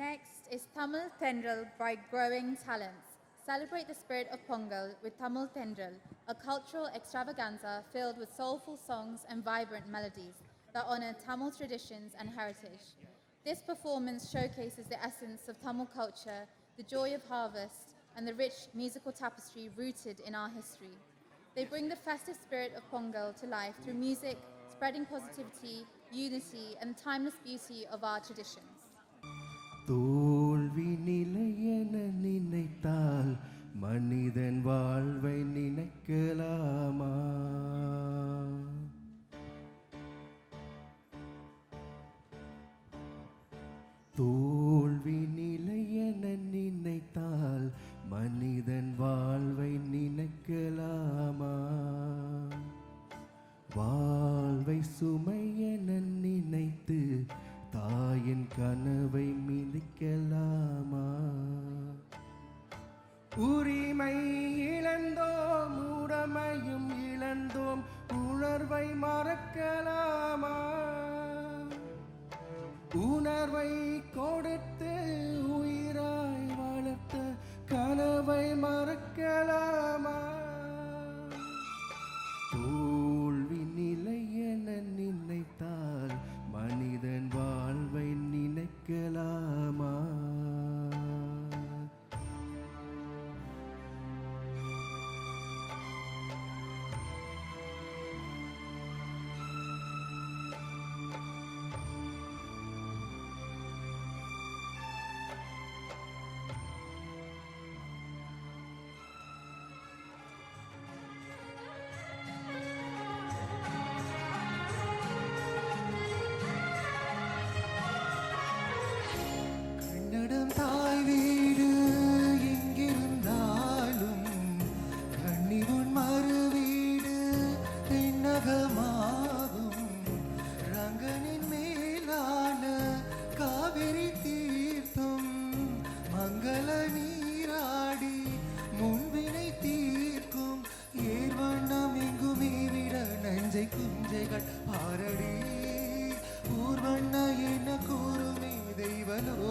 Next is Tamil Tendril by Growing Talents. Celebrate the spirit of Pongal with Tamil Tendril, a cultural extravaganza filled with soulful songs and vibrant melodies that honor Tamil traditions and heritage. This performance showcases the essence of Tamil culture, the joy of harvest, and the rich musical tapestry rooted in our history. They bring the festive spirit of Pongal to life through music, spreading positivity, unity, and the timeless beauty of our traditions. தோல்வி நிலையென நினைத்தால் மனிதன் வாழ்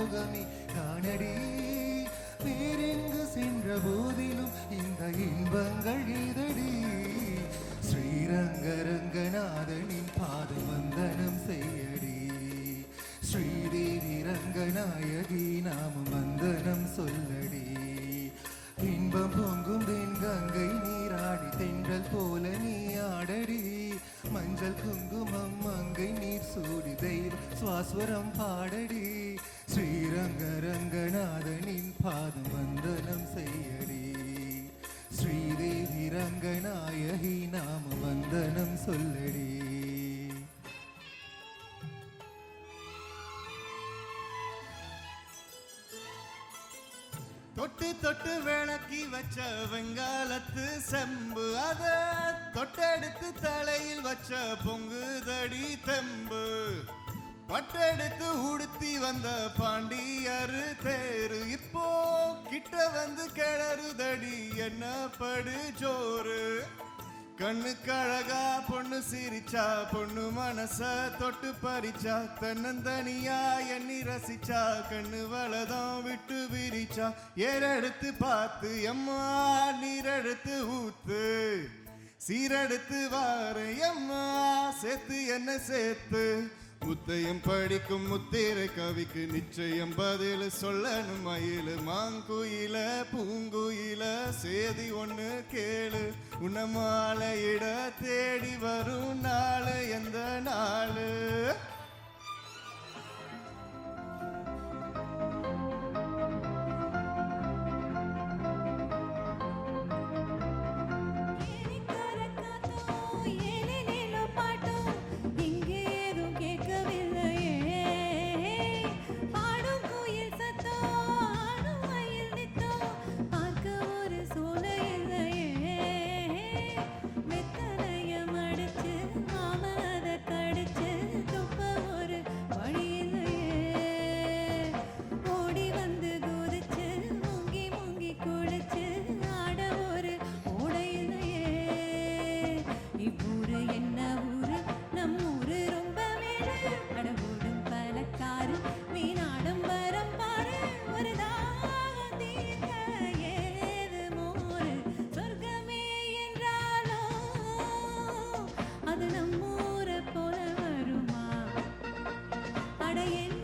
தெய்வலோகமே காணடி. வேறெங்கு சென்ற போதிலும் இந்த இன்பங்கள் இதடி. ஸ்ரீரங்கரங்கநாதனின் பாத வந்தனம் செய்யடி. ஸ்ரீதேவி ரங்கநாயகி நாம வந்தனம் சொல்லடி. இன்பம் பொங்கும் தென் கங்கை நீராடி தென்றல் போல நீ ஆடடி. மஞ்சள் குங்குமம் மங்கை நீர் சூடி தெய்வ சுவாஸ்வரம் பாடடி. ஸ்ரீரங்க ரங்கநாதனின் பாதம் வந்தனம் செய்யடி. ஸ்ரீதேவி ரங்கநாயகி நாம வந்தனம் சொல்லடி. தொட்டு தொட்டு விளக்கி வச்ச வெங்காலத்து செம்பு அத தொட்டெடுத்து தலையில் வச்ச பொங்குதடி தெம்பு. பட்டெடுத்து உடுத்தி வந்த பாண்டியரு தேரு இப்போ கிட்ட வந்து கிளறுதடி என்ன படு ஜோறு? கண்ணுக்கு கழகா பொண்ணு சிரிச்சா பொண்ணு மனச தொட்டு பறிச்சா தன்னந்தனியா எண்ணி ரசிச்சா கண்ணு வளதம் விட்டு விரிச்சா ஏறெடுத்து பார்த்து எம்மா நீரெடுத்து ஊத்து. சீரெடுத்து வார எம்மா சேர்த்து என்ன சேர்த்து? முத்தையும் படிக்கும் முத்திரை கவிக்கு நிச்சயம் பதில் சொல்லணும் மயில். மாங்குயில பூங்குயில சேதி ஒன்று கேளு. உன்னமாலையிட தேடி வரும் நாள் எந்த நாள்? ஆடையன்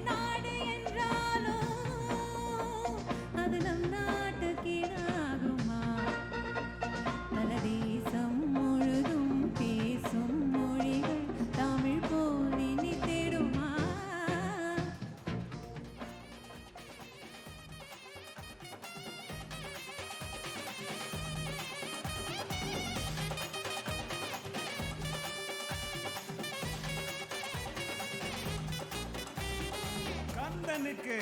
கந்தனுக்கு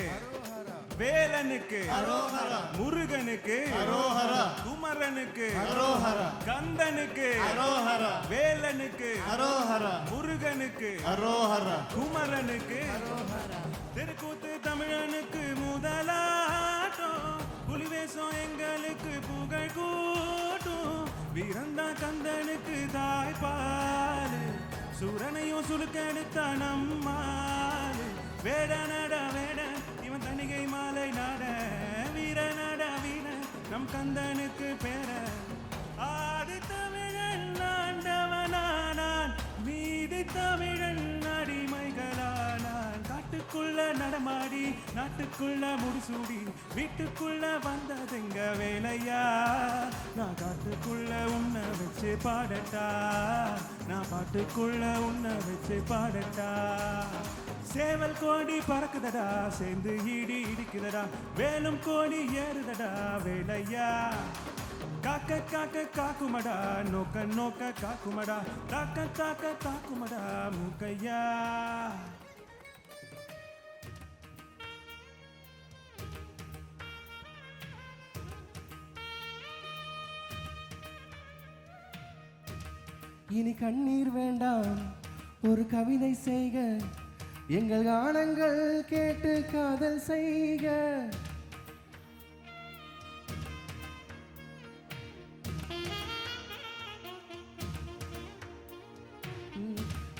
வேலனுக்கு முருகனுக்கு குமரனுக்கு கந்தனுக்கு வேலனுக்கு முருகனுக்கு குமரனுக்கு. தெருக்கூத்து தமிழனுக்கு முதலாட்டம் புலிவேஷம் எங்களுக்கு புகழ் கூட்டும். வீரந்தா கந்தனுக்கு தாய்ப்பால் சூரனையும் சுருக்கெடுத்த நம்மால். வேட நட வேட. இவன் தணிகை மாலை நாட வீர நட வீர. நம் கந்தனுக்கு பேர. ஆதி தமிழன் ஆண்டவனானான். மீதி தமிழன் அடிமைகளானான். காட்டுக்குள்ள நடமாடி நாட்டுக்குள்ள முடிசூடி வீட்டுக்குள்ள வந்ததுங்க வேலையா? நான் காட்டுக்குள்ள உன்னை வச்சு பாடட்டா? நான் பாட்டுக்குள்ள உன்னை வச்சு பாடட்டா? சேவல் கோடி பறக்குதடா சேர்ந்து இடி இடிக்குதடா. வேலும் கோடி ஏறுதடா வேலையா? காக்க காக்க காக்குமடா நோக்க நோக்க காக்குமடா. தாக்க தாக்க தாக்குமடா மூக்கையா? இனி கண்ணீர் வேண்டாம் ஒரு கவிதை செய்க. எங்கள் கானங்கள் கேட்டு காதல் செய்க.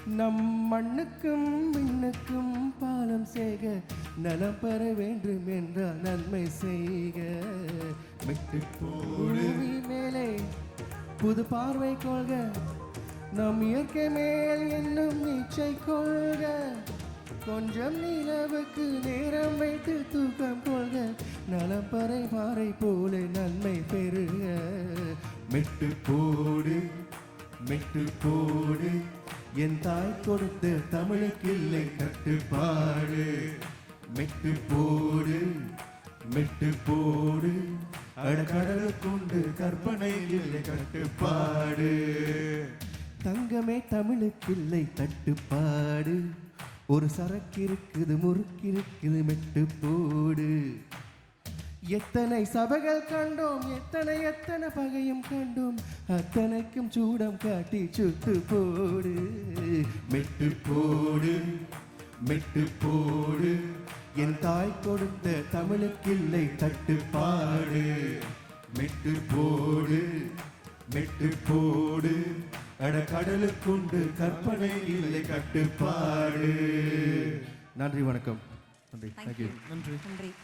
நம் மண்ணுக்கும் விண்ணுக்கும் பாலம் செய்க. நலம் பெற வேண்டும் என்றால் நன்மை செய்க. மெட்டு பூமி மேலே புது பார்வை கொள்க. நம் இயற்கை மேல் என்னும் நீச்சை கொள்க. கொஞ்சம் நிலவுக்கு நேரம் வைத்து தூக்கம் கொள்க நலப்பறை பாறை போல நன்மை பெறுக. மெட்டு போடு மெட்டு போடு என் தாய் கொடுத்த தமிழுக்கு இல்லை கட்டுப்பாடு. மெட்டு போடு மெட்டு போடு அடக்கடலுக்குண்டு கற்பனை இல்லை கட்டுப்பாடு. தங்கமே தமிழுக்கில்லை தட்டுப்பாடு ஒரு சரக்கு இருக்குது முறுக்கு இருக்குது மெட்டு போடு. எத்தனை சபைகள் கண்டோம் எத்தனை எத்தனை பகையும் கண்டோம் அத்தனைக்கும் சூடம் காட்டி சுட்டு போடு. மெட்டு போடு மெட்டு போடு. என் தாய் கொடுத்த தமிழுக்கில்லை தட்டுப்பாடு மெட்டு போடு மெட்டு போடு. அட கடலுக்குண்டு கற்பனை இல்லை கட்டுப்பாடு. நன்றி வணக்கம். நன்றி. தேங்க்யூ நன்றி.